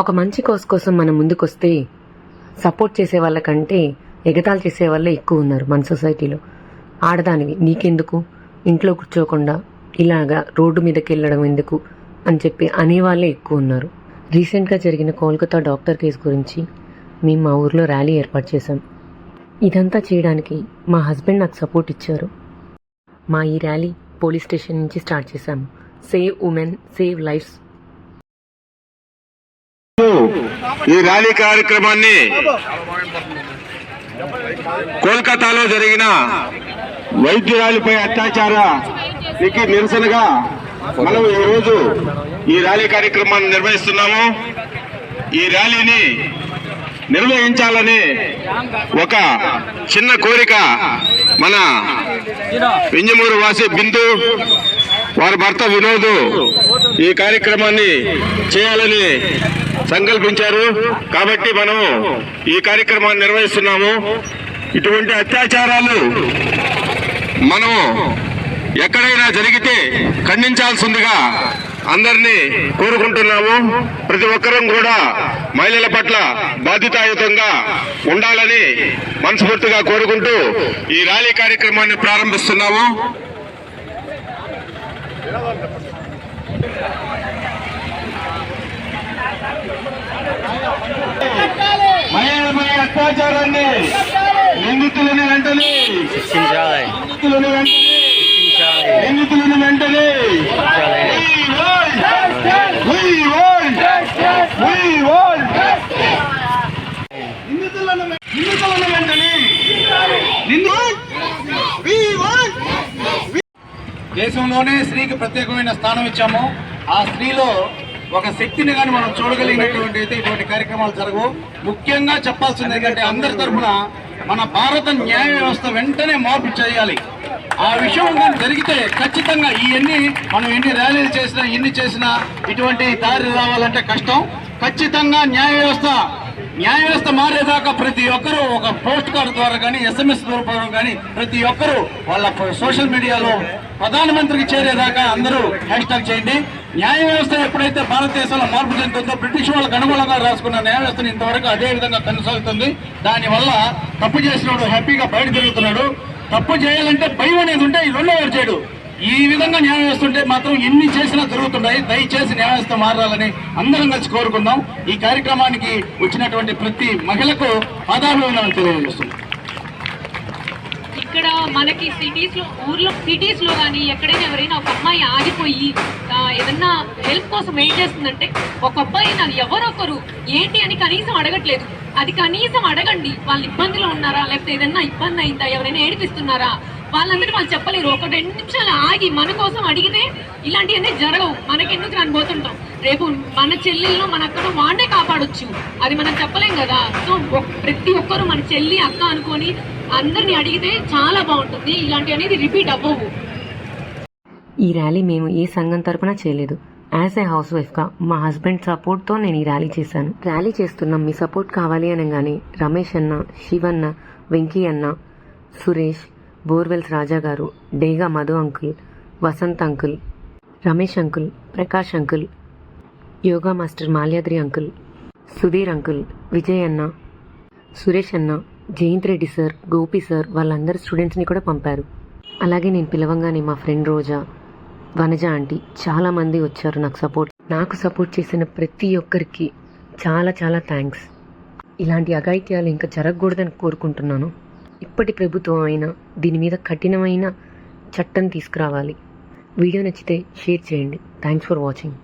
ఒక మంచి కోస్ కోసం మనం ముందుకొస్తే సపోర్ట్ చేసే వాళ్ళకంటే ఎగతాళి చేసే వాళ్ళే ఎక్కువ ఉన్నారు మన సొసైటీలో. ఆడదానివి నీకెందుకు? ఇంట్లో కూర్చోకుండా ఇలాగా రోడ్డు మీదకి వెళ్ళడం ఎందుకు? అని చెప్పి అనేవాళ్ళే ఎక్కువ ఉన్నారు. రీసెంట్గా జరిగిన కోల్కతా డాక్టర్ కేసు గురించి మేము మా ఊర్లో ర్యాలీ ఏర్పాటు చేశాం. ఇదంతా చేయడానికి మా హస్బెండ్ నాకు సపోర్ట్ ఇచ్చారు. మా ఈ ర్యాలీ పోలీస్ స్టేషన్ నుంచి స్టార్ట్ చేశాము. సేవ్ ఉమెన్ సేవ్ లైఫ్స్ ఈ ర్యాలీ కార్యక్రమాన్ని కోల్కతాలో జరిగిన వైద్యురాలిపై అత్యాచారానికి నిరసనగా మనం ఈరోజు రోజు ఈ ర్యాలీ కార్యక్రమాన్ని నిర్వహిస్తున్నాము. ఈ ర్యాలీని నిర్వహించాలని ఒక చిన్న కోరిక మన వింజమూరు వాసి బిందు వారి భర్త వినోద్ ఈ కార్యక్రమాన్ని చేయాలని సంకల్పించారు. కాబట్టి మనము ఈ కార్యక్రమాన్ని నిర్వహిస్తున్నాము. ఇటువంటి అత్యాచారాలు మనము ఎక్కడైనా జరిగితే ఖండించాల్సిందిగా అందరినీ కోరుకుంటున్నాము. ప్రతి ఒక్కరం కూడా మహిళల పట్ల బాధ్యతాయుతంగా ఉండాలని మనస్ఫూర్తిగా కోరుకుంటూ ఈ ర్యాలీ కార్యక్రమాన్ని ప్రారంభిస్తున్నాము. మహిళలపై అత్యాచారాన్ని నిందితులని వెంటనే నిందితులని వెంటనే నిందితులను వెంటనే దేశంలోనే స్త్రీకి ప్రత్యేకమైన స్థానం ఇచ్చాము. ఆ స్త్రీలో ఒక శక్తిని కానీ మనం చూడగలిగినటువంటి అయితే ఇటువంటి కార్యక్రమాలు జరగవు. ముఖ్యంగా చెప్పాల్సింది ఏంటంటే అందరి తరఫున మన భారత న్యాయ వ్యవస్థ వెంటనే మార్పు చేయాలి. ఆ విషయం కానీ జరిగితే ఖచ్చితంగా ఇవన్నీ మనం ఎన్ని ర్యాలీలు చేసినా ఎన్ని చేసినా ఇటువంటి దారి రావాలంటే కష్టం. ఖచ్చితంగా న్యాయ వ్యవస్థ న్యాయ వ్యవస్థ మారేదాకా ప్రతి ఒక్కరూ ఒక పోస్ట్ కార్డు ద్వారా కానీ ఎస్ఎంఎస్ ద్వారా కానీ ప్రతి ఒక్కరూ వాళ్ళ సోషల్ మీడియాలో ప్రధానమంత్రికి చేరేదాకా అందరూ హ్యాష్ ట్యాగ్ చేయండి. న్యాయ వ్యవస్థ ఎప్పుడైతే భారతదేశంలో మార్పు చెందుతుందో బ్రిటిష్ వాళ్ళకు అనుగుణంగా రాసుకున్న న్యాయ వ్యవస్థను ఇంతవరకు అదే విధంగా కొనసాగుతుంది. దానివల్ల తప్పు చేసినవాడు హ్యాపీగా బయట తిరుగుతున్నాడు. తప్పు చేయాలంటే భయం అనేది ఉంటే ఈ రెండో వాడు చేయడు. ఈ విధంగా న్యాయం వేస్తుంటే మాత్రం ఎన్ని చేసినా జరుగుతున్నాయి దయచేసి న్యాయ వ్యవస్థ మారాలని అందరం కలిసి కోరుకుందాం. ఈ కార్యక్రమానికి వచ్చినటువంటి ప్రతి మహిళకు ఆధారమైన తెలియజేస్తుంది ఇక్కడ మనకి సిటీస్లో ఊర్లో సిటీస్లో కానీ ఎక్కడైనా ఎవరైనా ఒక అమ్మాయి ఆగిపోయి ఏదన్నా హెల్ప్ కోసం వెయిట్ చేస్తుందంటే ఒక అబ్బాయి నాకు ఎవరొకరు ఏంటి అని కనీసం అడగట్లేదు. అది కనీసం అడగండి. వాళ్ళు ఇబ్బందిలో ఉన్నారా? లేకపోతే ఏదన్నా ఇబ్బంది అయిందా? ఎవరైనా ఏడిపిస్తున్నారా? వాళ్ళందరూ వాళ్ళు చెప్పలేరు. ఒక రెండు నిమిషాలు ఆగి మన కోసం అడిగితే ఇలాంటివన్నీ జరగవు. మనకెందుకు రానిపోతుంటాం రేపు మన చెల్లెళ్ళు మన అక్కను వాడే కాపాడొచ్చు. అది మనం చెప్పలేం కదా. సో ప్రతి ఒక్కరు మన చెల్లి అక్క అనుకొని అందరిని అడిగితే చాలా బాగుంటుంది. ఇలాంటి అనేది రిపీట్ అవ్వవు. ఈ ర్యాలీ మేము ఏ సంఘం తరపున చేయలేదు. యాజ్ ఏ హౌస్ వైఫ్గా మా హస్బెండ్ సపోర్ట్తో నేను ఈ ర్యాలీ చేశాను. ర్యాలీ చేస్తున్నాం. మీ సపోర్ట్ కావాలి అనగానే రమేష్ అన్న శివన్న వెంకీ అన్న సురేష్ బోర్వెల్స్ రాజా గారు డేగా Madhu uncle Vasant uncle Ramesh uncle Prakash uncle yoga master Malyadri uncle Sudheer uncle Vijay అన్న సురేష్ అన్న జయంత్ రెడ్డి సార్ గోపి సార్ వాళ్ళందరూ స్టూడెంట్స్ని కూడా పంపారు. అలాగే నేను పిలవంగానే మా ఫ్రెండ్ రోజా వనజ ఆంటీ చాలామంది వచ్చారు నాకు సపోర్ట్. నాకు సపోర్ట్ చేసిన ప్రతి ఒక్కరికి చాలా చాలా థ్యాంక్స్. ఇలాంటి అఘాయిత్యాలు ఇంకా జరగకూడదని కోరుకుంటున్నాను. ఇప్పటి ప్రభుత్వం అయినా దీని మీద కఠినమైన చట్టం తీసుకురావాలి. వీడియో నచ్చితే షేర్ చేయండి. Thanks for watching